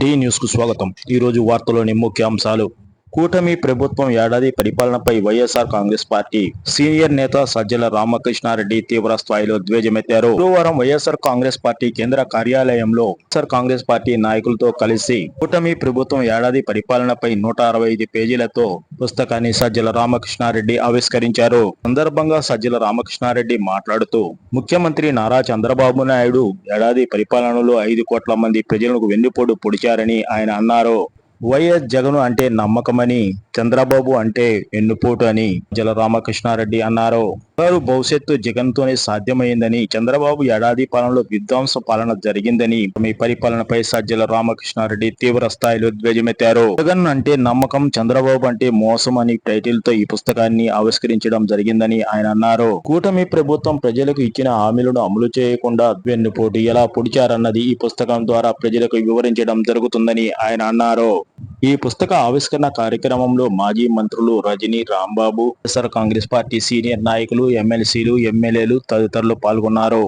D న్యూస్కు స్వాగతం ఈరోజు వార్తలోని ముఖ్య అంశాలు. కూటమి ప్రభుత్వం ఏడాది పరిపాలనపై వైఎస్ఆర్ కాంగ్రెస్ పార్టీ సీనియర్ నేత సజ్జల రామకృష్ణారెడ్డి తీవ్ర స్థాయిలో ధ్వజమెత్తారు. గురువారం వైఎస్ఆర్ కాంగ్రెస్ పార్టీ కేంద్ర కార్యాలయంలో వైఎస్ఆర్ కాంగ్రెస్ పార్టీ నాయకులతో కలిసి కూటమి ప్రభుత్వం ఏడాది పరిపాలనపై నూట అరవై ఐదు పేజీలతో పుస్తకాన్ని సజ్జల రామకృష్ణారెడ్డి ఆవిష్కరించారు. సందర్భంగా సజ్జల రామకృష్ణారెడ్డి మాట్లాడుతూ ముఖ్యమంత్రి నారా చంద్రబాబు నాయుడు ఏడాది పరిపాలనలో ఐదు కోట్ల మంది ప్రజలకు వెన్నుపోటు పొడిచారని ఆయన అన్నారు. వైఎస్ జగన్ అంటే నమ్మకమని చంద్రబాబు అంటే ఎన్నుపోటు అని జల రామకృష్ణారెడ్డి అన్నారు. బంగారు భవిష్యత్తు జగన్తోనే సాధ్యమైందని చంద్రబాబు ఏడాది పాలనలో విధ్వంస పాలన జరిగిందని మీ పరిపాలనపై సజ్జల రామకృష్ణారెడ్డి తీవ్ర స్థాయిలో ధ్వజమెత్తారు. జగన్ అంటే నమ్మకం చంద్రబాబు అంటే మోసం అని టైటిల్తో ఈ పుస్తకాన్ని ఆవిష్కరించడం జరిగిందని ఆయన అన్నారు. కూటమి ప్రభుత్వం ప్రజలకు ఇచ్చిన హామీలను అమలు చేయకుండా వెన్నుపోటు ఎలా పొడిచారన్నది ఈ పుస్తకం ద్వారా ప్రజలకు వివరించడం జరుగుతుందని ఆయన అన్నారు. ఈ పుస్తక ఆవిష్కరణ కార్యక్రమంలో మాజీ మంత్రులు Rajini Rambabu SR Congress party senior నాయకులు ఎమ్మెల్సీలు ఎమ్మెల్యేలు తదితరులు పాల్గొన్నారు.